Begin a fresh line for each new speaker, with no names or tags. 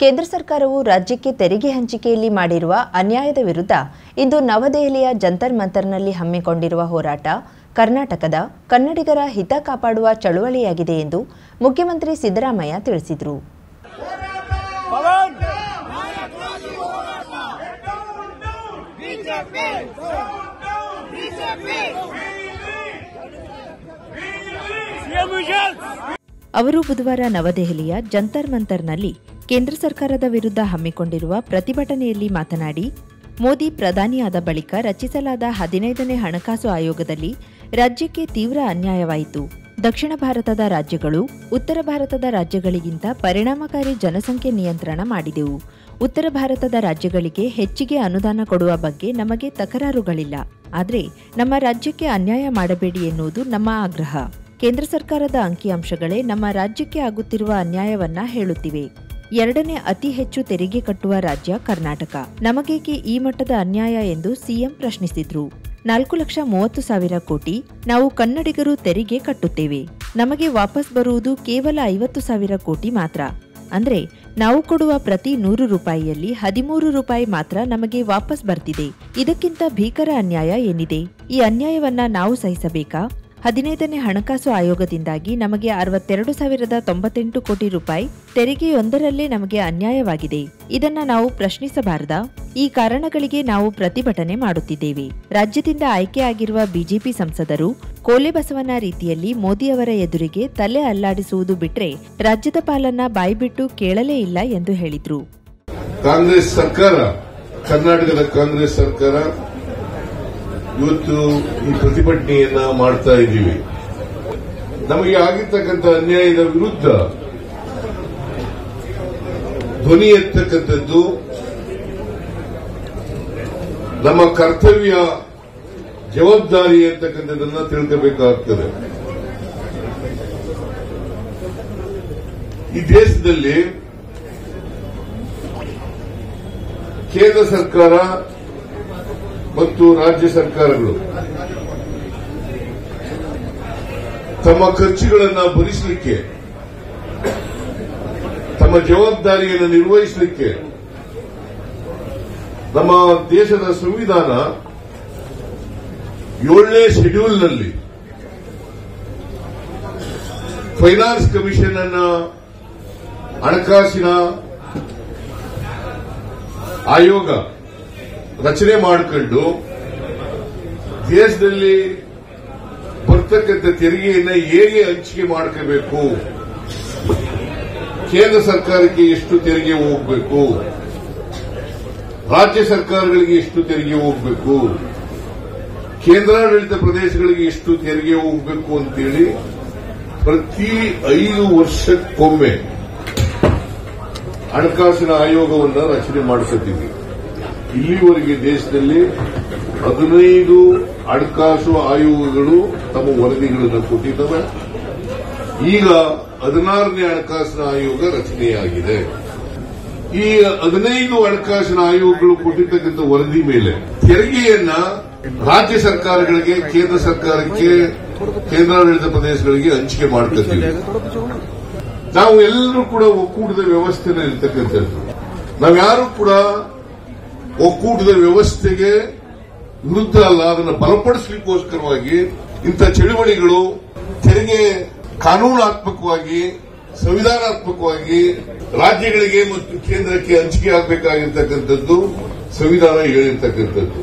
ಕೇಂದ್ರ ಸರ್ಕಾರವು ರಾಜ್ಯಕ್ಕೆ ತೆರಿಗೆ ಹಂಚಿಕೆಯಲ್ಲಿ ಮಾಡಿರುವ ಅನ್ಯಾಯದ ವಿರುದ್ಧ ಇಂದು ನವದೆಹಲಿಯ ಜಂತರ್ ಮಂತರ್ನಲ್ಲಿ ಹಮ್ಮಿಕೊಂಡಿರುವ ಹೋರಾಟ ಕರ್ನಾಟಕದ ಕನ್ನಡಿಗರ ಹಿತ ಕಾಪಾಡುವ ಚಳುವಳಿಯಾಗಿದೆ ಎಂದು ಮುಖ್ಯಮಂತ್ರಿ ಸಿದ್ದರಾಮಯ್ಯ ತಿಳಿಸಿದರು. ಅವರು ಬುಧವಾರ ನವದೆಹಲಿಯ ಜಂತರ್ ಮಂತರ್ನಲ್ಲಿ ಕೇಂದ್ರ ಸರ್ಕಾರದ ವಿರುದ್ಧ ಹಮ್ಮಿಕೊಂಡಿರುವ ಪ್ರತಿಭಟನೆಯಲ್ಲಿ ಮಾತನಾಡಿ, ಮೋದಿ ಪ್ರಧಾನಿಯಾದ ಬಳಿಕ ರಚಿಸಲಾದ ಹದಿನೈದನೇ ಹಣಕಾಸು ಆಯೋಗದಲ್ಲಿ ರಾಜ್ಯಕ್ಕೆ ತೀವ್ರ ಅನ್ಯಾಯವಾಯಿತು. ದಕ್ಷಿಣ ಭಾರತದ ರಾಜ್ಯಗಳು ಉತ್ತರ ಭಾರತದ ರಾಜ್ಯಗಳಿಗಿಂತ ಪರಿಣಾಮಕಾರಿ ಜನಸಂಖ್ಯೆ ನಿಯಂತ್ರಣ ಮಾಡಿದೆವು. ಉತ್ತರ ಭಾರತದ ರಾಜ್ಯಗಳಿಗೆ ಹೆಚ್ಚಿಗೆ ಅನುದಾನ ಕೊಡುವ ಬಗ್ಗೆ ನಮಗೆ ತಕರಾರುಗಳಿಲ್ಲ. ಆದರೆ ನಮ್ಮ ರಾಜ್ಯಕ್ಕೆ ಅನ್ಯಾಯ ಮಾಡಬೇಡಿ ಎನ್ನುವುದು ನಮ್ಮ ಆಗ್ರಹ. ಕೇಂದ್ರ ಸರ್ಕಾರದ ಅಂಕಿಅಂಶಗಳೇ ನಮ್ಮ ರಾಜ್ಯಕ್ಕೆ ಆಗುತ್ತಿರುವ ಅನ್ಯಾಯವನ್ನ ಹೇಳುತ್ತಿವೆ. ಎರಡನೇ ಅತಿ ಹೆಚ್ಚು ತೆರಿಗೆ ಕಟ್ಟುವ ರಾಜ್ಯ ಕರ್ನಾಟಕ. ನಮಗೇಕೆ ಈ ಮಟ್ಟದ ಅನ್ಯಾಯ ಎಂದು ಸಿಎಂ ಪ್ರಶ್ನಿಸಿದ್ರು. ನಾಲ್ಕು ಲಕ್ಷ ಮೂವತ್ತು ಸಾವಿರ ಕೋಟಿ ನಾವು ಕನ್ನಡಿಗರು ತೆರಿಗೆ ಕಟ್ಟುತ್ತೇವೆ. ನಮಗೆ ವಾಪಸ್ ಬರುವುದು ಕೇವಲ ಐವತ್ತು ಸಾವಿರ ಕೋಟಿ ಮಾತ್ರ. ಅಂದ್ರೆ ನಾವು ಕೊಡುವ ಪ್ರತಿ ನೂರು ರೂಪಾಯಿಯಲ್ಲಿ ಹದಿಮೂರು ರೂಪಾಯಿ ಮಾತ್ರ ನಮಗೆ ವಾಪಸ್ ಬರ್ತಿದೆ. ಇದಕ್ಕಿಂತ ಭೀಕರ ಅನ್ಯಾಯ ಏನಿದೆ? ಈ ಅನ್ಯಾಯವನ್ನ ನಾವು ಸಹಿಸಬೇಕಾ? ಹದಿನೈದನೇ ಹಣಕಾಸು ಆಯೋಗದಿಂದಾಗಿ ನಮಗೆ ಅರವತ್ತೆರಡು ಸಾವಿರದ ತೊಂಬತ್ತೆಂಟು ಕೋಟಿ ರೂಪಾಯಿ ತೆರಿಗೆಯೊಂದರಲ್ಲೇ ನಮಗೆ ಅನ್ಯಾಯವಾಗಿದೆ. ಇದನ್ನ ನಾವು ಪ್ರಶ್ನಿಸಬಾರದ. ಈ ಕಾರಣಗಳಿಗೆ ನಾವು ಪ್ರತಿಭಟನೆ ಮಾಡುತ್ತಿದ್ದೇವೆ. ರಾಜ್ಯದಿಂದ ಆಯ್ಕೆಯಾಗಿರುವ ಬಿಜೆಪಿ ಸಂಸದರು ಕೋಲೆ ಬಸವನ ರೀತಿಯಲ್ಲಿ ಮೋದಿಯವರ ಎದುರಿಗೆ ತಲೆ ಅಲ್ಲಾಡಿಸುವುದು ಬಿಟ್ರೆ ರಾಜ್ಯದ ಪಾಲನ್ನ ಬಾಯ್ಬಿಟ್ಟು ಕೇಳಲೇ ಇಲ್ಲ ಎಂದು ಹೇಳಿದ್ರು.
ಕಾಂಗ್ರೆಸ್ ಸರ್ಕಾರ, ಕರ್ನಾಟಕದ ಕಾಂಗ್ರೆಸ್ ಸರ್ಕಾರ ಇವತ್ತು ಈ ಪ್ರತಿಭಟನೆಯನ್ನ ಮಾಡ್ತಾ ಇದ್ದೀವಿ. ನಮಗೆ ಆಗಿರ್ತಕ್ಕಂಥ ಅನ್ಯಾಯದ ವಿರುದ್ಧ ಧ್ವನಿ ಎತ್ತಕ್ಕಂಥದ್ದು ನಮ್ಮ ಕರ್ತವ್ಯ ಜವಾಬ್ದಾರಿ ಅಂತಕ್ಕಂಥದ್ದನ್ನ ತಿಳ್ಕೋಬೇಕಾಗ್ತದೆ. ಈ ದೇಶದಲ್ಲಿ ಕೇಂದ್ರ ಸರ್ಕಾರ ಮತ್ತು ರಾಜ್ಯ ಸರ್ಕಾರಗಳು ತಮ್ಮ ಖರ್ಚುಗಳನ್ನು ಭರಿಸಲಿಕ್ಕೆ, ತಮ್ಮ ಜವಾಬ್ದಾರಿಯನ್ನು ನಿರ್ವಹಿಸಲಿಕ್ಕೆ ನಮ್ಮ ದೇಶದ ಸಂವಿಧಾನ ಏಳನೇ ಶೆಡ್ಯೂಲ್ನಲ್ಲಿ ಫೈನಾನ್ಸ್ ಕಮಿಷನ್ ಅನ್ನ ಹಣಕಾಸಿನ ಆಯೋಗ ರಚನೆ ಮಾಡಿಕೊಂಡು ದೇಶದಲ್ಲಿ ಬರ್ತಕ್ಕಂಥ ತೆರಿಗೆಯನ್ನ ಹೇಗೆ ಹಂಚಿಕೆ ಮಾಡ್ಕೋಬೇಕು, ಕೇಂದ್ರ ಸರ್ಕಾರಕ್ಕೆ ಎಷ್ಟು ತೆರಿಗೆ ಹೋಗಬೇಕು, ರಾಜ್ಯ ಸರ್ಕಾರಗಳಿಗೆ ಎಷ್ಟು ತೆರಿಗೆ ಹೋಗಬೇಕು, ಕೇಂದ್ರಾಡಳಿತ ಪ್ರದೇಶಗಳಿಗೆ ಎಷ್ಟು ತೆರಿಗೆ ಹೋಗಬೇಕು ಅಂತೇಳಿ ಪ್ರತಿ ಐದು ವರ್ಷಕ್ಕೊಮ್ಮೆ ಹಣಕಾಸಿನ ಆಯೋಗವನ್ನು ರಚನೆ ಮಾಡಿಸುತ್ತಿದ್ವಿ. ಇಲ್ಲಿವರೆಗೆ ದೇಶದಲ್ಲಿ ಹದಿನೈದು ಹಣಕಾಸು ಆಯೋಗಗಳು ತಮ್ಮ ವರದಿಗಳನ್ನು ಕೊಟ್ಟಿದ್ದಾವೆ. ಈಗ ಹದಿನಾರನೇ ಹಣಕಾಸಿನ ಆಯೋಗ ರಚನೆಯಾಗಿದೆ. ಈ ಹದಿನೈದು ಹಣಕಾಸಿನ ಆಯೋಗಗಳು ಕೊಟ್ಟಿರ್ತಕ್ಕಂಥ ವರದಿ ಮೇಲೆ ತೆರಿಗೆಯನ್ನ ರಾಜ್ಯ ಸರ್ಕಾರಗಳಿಗೆ, ಕೇಂದ್ರ ಸರ್ಕಾರಕ್ಕೆ, ಕೇಂದ್ರಾಡಳಿತ ಪ್ರದೇಶಗಳಿಗೆ ಹಂಚಿಕೆ ಮಾಡ್ತಿದ್ದೀವಿ ನಾವು ಎಲ್ಲರೂ ಕೂಡ ಒಕ್ಕೂಟದ ವ್ಯವಸ್ಥೆನಲ್ಲಿ ಇರ್ತಕ್ಕಂಥದ್ದು ನಾವ್ಯಾರು ಕೂಡ ಒಕ್ಕೂಟದ ವ್ಯವಸ್ಥೆಗೆ ವಿರುದ್ಧ ಅಲ್ಲ ಅದನ್ನು ಬಲಪಡಿಸಲಿಕ್ಕೋಸ್ಕರವಾಗಿ ಇಂಥ ಚಳುವಳಿಗಳು ತೆರಿಗೆ ಕಾನೂನಾತ್ಮಕವಾಗಿ, ಸಂವಿಧಾನಾತ್ಮಕವಾಗಿ ರಾಜ್ಯಗಳಿಗೆ ಮತ್ತು ಕೇಂದ್ರಕ್ಕೆ ಹಂಚಿಕೆ ಆಗಬೇಕಾಗಿರ್ತಕ್ಕಂಥದ್ದು ಸಂವಿಧಾನ ಹೇಳಿರ್ತಕ್ಕಂಥದ್ದು.